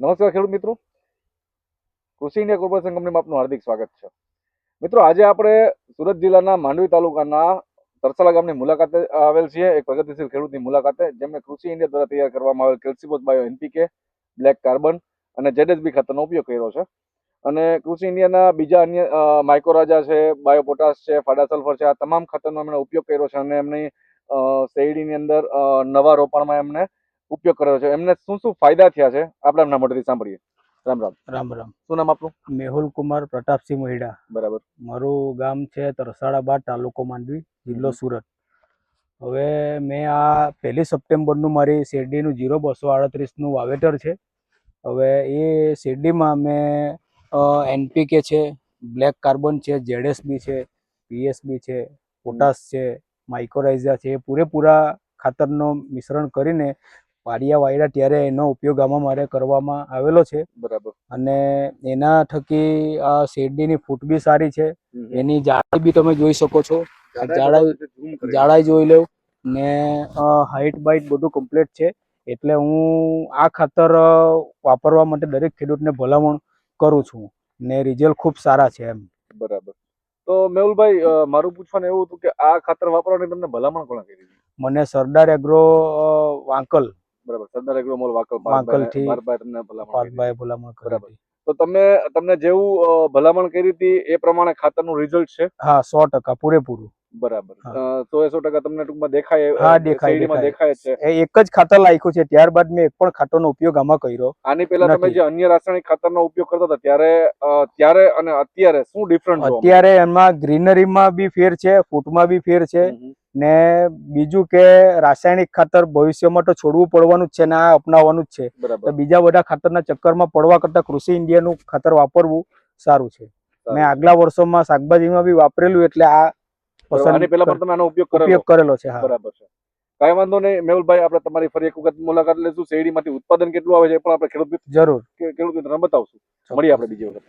નમસ્કાર ખેડૂત મિત્રો. કૃષિ ઇન્ડિયા કોર્પોરેશન કંપનીમાં આપનું હાર્દિક સ્વાગત છે. મિત્રો આજે આપણે સુરત જિલ્લાના માંડવી તાલુકાના તરસાલા ગામની મુલાકાતે આવેલ છીએ એક પ્રગતિશીલ ખેડૂતની મુલાકાતે. જેમણે કૃષિ ઇન્ડિયા દ્વારા તૈયાર કરવામાં આવેલ કેલ્સિબોસ બાયો એનપીકે બ્લેક કાર્બન અને જેડએસબી ખાતરનો ઉપયોગ કર્યો છે. અને કૃષિ ઇન્ડિયાના બીજા અન્ય અ, માઇક્રોરાજા છે બાયો પોટાશ છે ફાડા સલ્ફર છે આ તમામ ખાતરનો એમણે ઉપયોગ કર્યો છે અને એમની શેરડીની અંદર નવા રોપણમાં એમને ઉપયોગ કર્યો છે. એમને શું શું ફાયદા થયા છે? આપણે એમના મોઢેથી સાંભળીએ. રામ રામ. રામ રામ. શું નામ આપનું? મેહુલ કુમાર પ્રતાપસિંહ મહિડા. બરાબર. મારું ગામ છે તરસાડા બાદ તાલુકો માંડવી જિલ્લો સુરત. હવે મેં આ પહેલી સપ્ટેમ્બરનું મારી શેરડીનું જીરો બસો આડત્રીસનું વાવેતર છે. હવે એ શેરડીમાં મેં એનપીકે છે બ્લેક કાર્બન છે જેડએસબી છે પીએસબી છે પોટાશ છે માઇક્રોરાઇઝા છે એ પૂરેપૂરા ખાતરનો મિશ્રણ કરીને પાડિયા વાયડા ત્યારે એનો ઉપયોગ આમાં મારે કરવામાં આવેલો છે. બરાબર. અને એના થકી આ શેરડીની ફૂટ બી સારી છે. એની જાડાઈ બી તમે જોઈ શકો છો. જાડાઈ- જાડાઈ જોઈ લો ને હાઈટ બાઈટ બધું કમ્પ્લીટ છે. એટલે હું આ ખાતર વાપરવા માટે દરેક ખેડૂતને ભલામણ કરું છું. ને રિઝલ્ટ ખૂબ સારા છે એમ. બરાબર. તો મેહુલભાઈ મારું પૂછવાનું એવું હતું કે આ ખાતર વાપરવાની તમને ભલામણ કોણે કરી? મને સરદાર એગ્રો વાંકલ બરાબર. સરદાર એગ્રો મોલ વાકલ વાંકલથી ભલામણ ભલામણ બરાબર. તો તમે તમને જેવું ભલામણ કરી હતી એ પ્રમાણે ખાતરનું રિઝલ્ટ છે? હા સો ટકા પૂરેપૂરું. બરાબર. તો સો એ સો ટકા તમને ટૂંકમાં દેખાય હા દેખાય દેખાય. દેખાય છે. એક જ ખાતર લાખ્યું છે. ત્યારબાદ મેં એક પણ ખાતરનો ઉપયોગ આમાં કર્યો આની પહેલા તમે જે અન્ય રાસાયણિક ખાતરનો ઉપયોગ કરતા હતા ત્યારે ત્યારે અને અત્યારે શું ડિફરન્સ અત્યારે એમાં ગ્રીનરીમાં બી ફેર છે ફૂટમાં બી ફેર છે. ને બીજું કે રાસાયણિક ખાતર ભવિષ્યમાં તો છોડવું પડવાનું જ છે ને આ અપનાવવાનું જ છે. તો બીજા બધા ખાતરના ચક્કરમાં પડવા કરતા કૃષિ ઇન્ડિયાનું ખાતર વાપરવું સારું છે. મેં આગલા વર્ષોમાં શાકભાજીમાં બી વાપરેલું એટલે આ. પસંદ આની પહેલા પણ તમે આનો ઉપયોગ ઉપયોગ કરેલો છે હા. બરાબર છે. કાંઈ વાંધો નહીં મેહુલભાઈ આપણે તમારી ફરી એક વખત મુલાકાત લેશું. શેરડીમાંથી ઉત્પાદન કેટલું આવે છે પણ આપણે ખેડૂત જરૂર. ખેડૂત મિત્રોને બતાવશું મળીએ આપણે બીજી વખત.